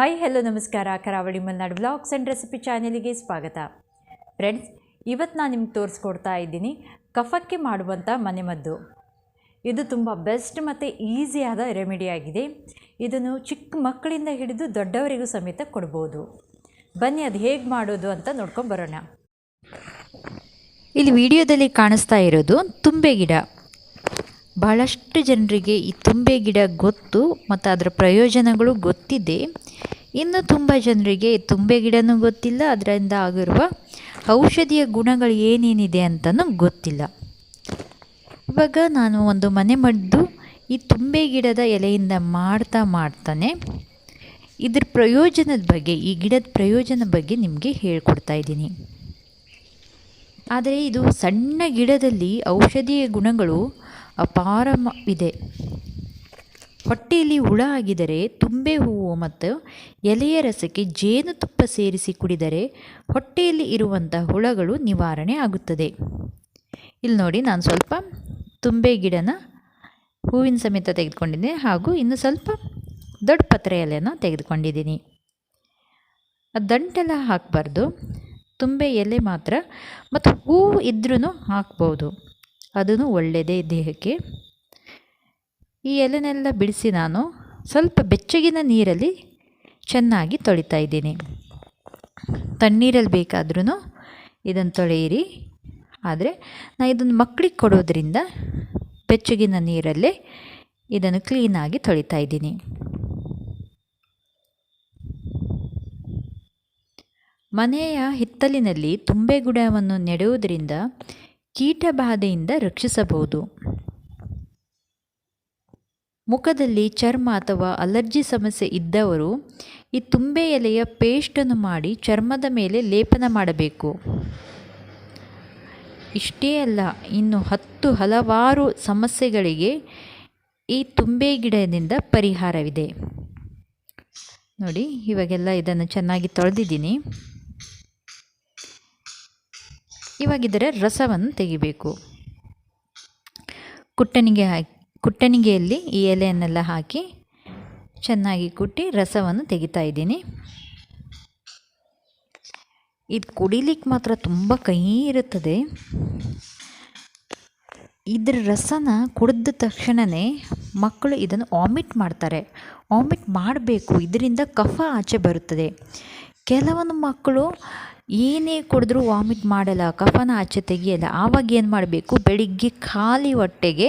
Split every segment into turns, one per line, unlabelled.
Hi hello ನಮಸ್ಕಾರ. Karavali Malnad vlogs and recipe ಚಾನೆಲಿಗೆ ಸ್ವಾಗತ. Friends ಇವತ್ತು ನಾನು ನಿಮ್ಗೆ ತೋರಿಸ್ಕೊಡ್ತಾ ಇದ್ದೀನಿ ಕಫಕ್ಕೆ ಮಾಡುವಂಥ ಮನೆಮದ್ದು ಇದು ತುಂಬ ಬೆಸ್ಟ್ ಮತ್ತು ಈಸಿಯಾದ ರೆಮಿಡಿ ಆಗಿದೆ. ಇದನ್ನು ಚಿಕ್ಕ ಮಕ್ಕಳಿಂದ ಹಿಡಿದು ದೊಡ್ಡವರಿಗೂ ಸಮೇತ ಕೊಡ್ಬೋದು. ಬನ್ನಿ, ಅದು ಹೇಗೆ ಮಾಡೋದು ಅಂತ ನೋಡ್ಕೊಂಬರೋಣ
ಇಲ್ಲಿ ವಿಡಿಯೋದಲ್ಲಿ ಕಾಣಿಸ್ತಾ ಇರೋದು ತುಂಬೆ ಗಿಡ. ಬಹಳಷ್ಟು ಜನರಿಗೆ ಈ ತುಂಬೆ ಗಿಡ ಗೊತ್ತು, ಮತ್ತು ಅದರ ಪ್ರಯೋಜನಗಳು ಗೊತ್ತಿದೆ. ಇನ್ನು ತುಂಬ ಜನರಿಗೆ ತುಂಬೆ ಗಿಡನೂ ಗೊತ್ತಿಲ್ಲ, ಅದರಿಂದ ಆಗಿರುವ ಔಷಧಿಯ ಗುಣಗಳು ಏನೇನಿದೆ ಅಂತಲೂ ಗೊತ್ತಿಲ್ಲ. ಇವಾಗ ನಾನು ಒಂದು ಮನೆ ಮದ್ದು ಈ ತುಂಬೆ ಗಿಡದ ಎಲೆಯಿಂದ ಮಾಡ್ತಾ ಮಾಡ್ತಾನೆ. ಇದ್ರ ಪ್ರಯೋಜನದ ಬಗ್ಗೆ, ಈ ಗಿಡದ ಪ್ರಯೋಜನ ಬಗ್ಗೆ ನಿಮಗೆ ಹೇಳ್ಕೊಡ್ತಾ ಇದ್ದೀನಿ. ಆದರೆ ಇದು ಸಣ್ಣ ಗಿಡದಲ್ಲಿ ಔಷಧೀಯ ಗುಣಗಳು ಅಪಾರವಿದೆ ಹೊಟ್ಟೆಯಲ್ಲಿ ಹುಳ ಆಗಿದರೆ ತುಂಬೆ ಹೂವು ಮತ್ತು ಎಲೆಯ ರಸಕ್ಕೆ ಜೇನುತುಪ್ಪ ಸೇರಿಸಿ ಕುಡಿದರೆ ಹೊಟ್ಟೆಯಲ್ಲಿ ಇರುವಂಥ ಹುಳಗಳು ನಿವಾರಣೆ ಆಗುತ್ತದೆ. ಇಲ್ಲಿ ನೋಡಿ ನಾನು ಸ್ವಲ್ಪ ತುಂಬೆ ಗಿಡನ ಹೂವಿನ ಸಮೇತ ತೆಗೆದುಕೊಂಡಿದ್ದೀನಿ ಹಾಗೂ ಇನ್ನು ಸ್ವಲ್ಪ ದೊಡ್ಡ ಪತ್ರೆ ಎಲೆನ ತೆಗೆದುಕೊಂಡಿದ್ದೀನಿ. ಆ ದಂಟೆಲ್ಲ ಹಾಕಬಾರ್ದು. ತುಂಬೆ ಎಲೆ ಮಾತ್ರ ಮತ್ತು ಹೂವು ಇದ್ರೂ ಹಾಕ್ಬೋದು. ಅದೂ ಒಳ್ಳೆಯದೇ ದೇಹಕ್ಕೆ. ಈ ಎಲೆನೆಲ್ಲ ಬಿಡಿಸಿ ನಾನು ಸ್ವಲ್ಪ ಬೆಚ್ಚಗಿನ ನೀರಲ್ಲಿ ಚೆನ್ನಾಗಿ ತೊಳಿತಾ ಇದ್ದೀನಿ. ತಣ್ಣೀರಲ್ಲಿ ಬೇಕಾದ್ರೂ ಇದನ್ನು ತೊಳೆಯಿರಿ. ಆದರೆ ನಾನು ಇದನ್ನು ಮಕ್ಕಳಿಗೆ ಕೊಡೋದ್ರಿಂದ ಬೆಚ್ಚಗಿನ ನೀರಲ್ಲೇ ಇದನ್ನು ಕ್ಲೀನಾಗಿ ತೊಳಿತಾ ಇದ್ದೀನಿ. ಮನೆಯ ಹಿತ್ತಲಿನಲ್ಲಿ ತುಂಬೆ ಗಿಡವನ್ನು ನೆಡುವುದರಿಂದ ಕೀಟಬಾಧೆಯಿಂದ ರಕ್ಷಿಸಬಹುದು. ಮುಖದಲ್ಲಿ ಚರ್ಮ ಅಥವಾ ಅಲರ್ಜಿ ಸಮಸ್ಯೆ ಇದ್ದವರು ಈ ತುಂಬೆ ಎಲೆಯ ಪೇಸ್ಟನ್ನು ಮಾಡಿ ಚರ್ಮದ ಮೇಲೆ ಲೇಪನ ಮಾಡಬೇಕು. ಇಷ್ಟೇ ಅಲ್ಲ, ಇನ್ನು ಹತ್ತು ಹಲವಾರು ಸಮಸ್ಯೆಗಳಿಗೆ ಈ ತುಂಬೆ ಗಿಡದಿಂದ ಪರಿಹಾರವಿದೆ. ನೋಡಿ, ಇವಾಗೆಲ್ಲ ಇದನ್ನು ಚೆನ್ನಾಗಿ ತೊಳೆದಿದ್ದೀನಿ. ಇವಾಗಿದ್ದರೆ ರಸವನ್ನು ತೆಗಿಬೇಕು. ಕುಟ್ಟನಿಗೆ ಹಾಕಿ ಕುಟ್ಟಣಿಗೆಯಲ್ಲಿ ಈ ಎಲೆಯನ್ನೆಲ್ಲ ಹಾಕಿ ಚೆನ್ನಾಗಿ ಕುಟ್ಟಿ ರಸವನ್ನು ತೆಗಿತಾ ಇದ್ದೀನಿ. ಇದು ಕುಡಿಲಿಕ್ಕೆ ಮಾತ್ರ ತುಂಬ ಕಹಿ ಇರುತ್ತದೆ. ಇದ್ರ ರಸನ ಕುಡಿದ ತಕ್ಷಣವೇ ಮಕ್ಕಳು ಇದನ್ನು ವಾಮಿಟ್ ಮಾಡ್ತಾರೆ. ವಾಮಿಟ್ ಮಾಡಬೇಕು. ಇದರಿಂದ ಕಫ ಆಚೆ ಬರುತ್ತದೆ. ಕೆಲವೊಂದು ಮಕ್ಕಳು ಏನೇ ಕುಡಿದ್ರೂ ವಾಮಿಟ್ ಮಾಡಲ್ಲ, ಕಫನ ಆಚೆ ತೆಗಿಯಲ್ಲ. ಆವಾಗ ಏನು ಮಾಡಬೇಕು? ಬೆಳಿಗ್ಗೆ ಖಾಲಿ ಹೊಟ್ಟೆಗೆ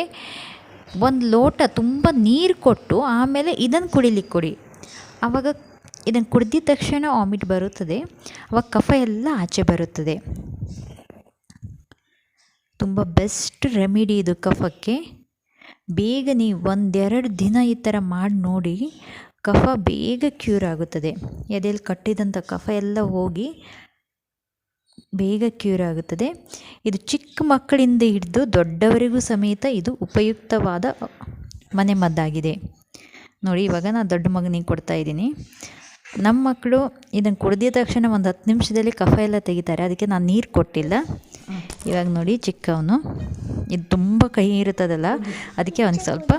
ಒಂದು ಲೋಟ ತುಂಬ ನೀರು ಕೊಟ್ಟು ಆಮೇಲೆ ಇದನ್ನು ಕುಡಿಲಿಕ್ಕೆ ಕೊಡಿ. ಆವಾಗ ಇದನ್ನು ಕುಡಿದ ತಕ್ಷಣ ವಾಮಿಟ್ ಬರುತ್ತದೆ. ಅವಾಗ ಕಫ ಎಲ್ಲ ಆಚೆ ಬರುತ್ತದೆ. ತುಂಬ ಬೆಸ್ಟ್ ರೆಮಿಡಿ ಇದು ಕಫಕ್ಕೆ. ಬೇಗ ನೀವು ಒಂದೆರಡು ದಿನ ಈ ಥರ ಮಾಡಿ ನೋಡಿ ಕಫ ಬೇಗ ಕ್ಯೂರ್ ಆಗುತ್ತದೆ. ಎದೆಯಲ್ಲಿ ಕಟ್ಟಿದಂಥ ಕಫ ಎಲ್ಲ ಹೋಗಿ ಬೇಗ ಕ್ಯೂರ್ ಆಗುತ್ತದೆ. ಇದು ಚಿಕ್ಕ ಮಕ್ಕಳಿಂದ ಹಿಡಿದು ದೊಡ್ಡವರಿಗೂ ಸಮೇತ ಇದು ಉಪಯುಕ್ತವಾದ ಮನೆಮದ್ದಾಗಿದೆ ನೋಡಿ ಇವಾಗ ನಾನು ದೊಡ್ಡ ಮಗನಿಗೆ ಕೊಡ್ತಾ ಇದ್ದೀನಿ. ನಮ್ಮ ಮಕ್ಕಳು ಇದನ್ನು ಕುಡಿದ ತಕ್ಷಣ ಒಂದು ಹತ್ತು ನಿಮಿಷದಲ್ಲಿ ಕಫ ಎಲ್ಲ ತೆಗಿತಾರೆ. ಅದಕ್ಕೆ ನಾನು ನೀರು ಕೊಟ್ಟಿಲ್ಲ. ಇವಾಗ ನೋಡಿ ಚಿಕ್ಕವನು. ಇದು ತುಂಬ ಕಹಿ ಇರುತ್ತದಲ್ಲ? ಅದಕ್ಕೆ ಒಂದು ಸ್ವಲ್ಪ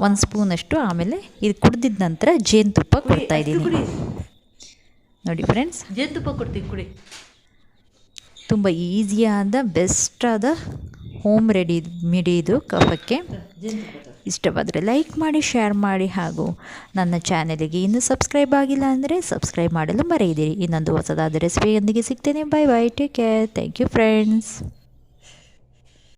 ಒಂದು ಸ್ಪೂನಷ್ಟು ಆಮೇಲೆ ಇದು ಕುಡ್ದಿದ್ದ ನಂತರ ಜೇನುತುಪ್ಪ ಕೊಡ್ತಾ ಇದ್ದೀನಿ. ನೋಡಿ ಫ್ರೆಂಡ್ಸ್
ಜೇನುತುಪ್ಪ ಕೊಡ್ತೀವಿ ಕುಡಿ.
ತುಂಬ ಈಸಿಯಾದ, ಬೆಸ್ಟಾದ ಹೋಮ್ ರೆಡಿ, ಮಿಡಿ ಇದು ಕಫಕ್ಕೆ. ಇಷ್ಟವಾದರೆ ಲೈಕ್ ಮಾಡಿ, ಶೇರ್ ಮಾಡಿ ಹಾಗೂ ನನ್ನ ಚಾನಲಿಗೆ ಇನ್ನೂ ಸಬ್ಸ್ಕ್ರೈಬ್ ಆಗಿಲ್ಲ ಅಂದರೆ ಸಬ್ಸ್ಕ್ರೈಬ್ ಮಾಡಲು ಮರೆಯದಿರಿ ಇನ್ನೊಂದು ಹೊಸದಾದ ರೆಸಿಪಿಯೊಂದಿಗೆ ಸಿಗ್ತೇನೆ. Bye bye take care thank you friends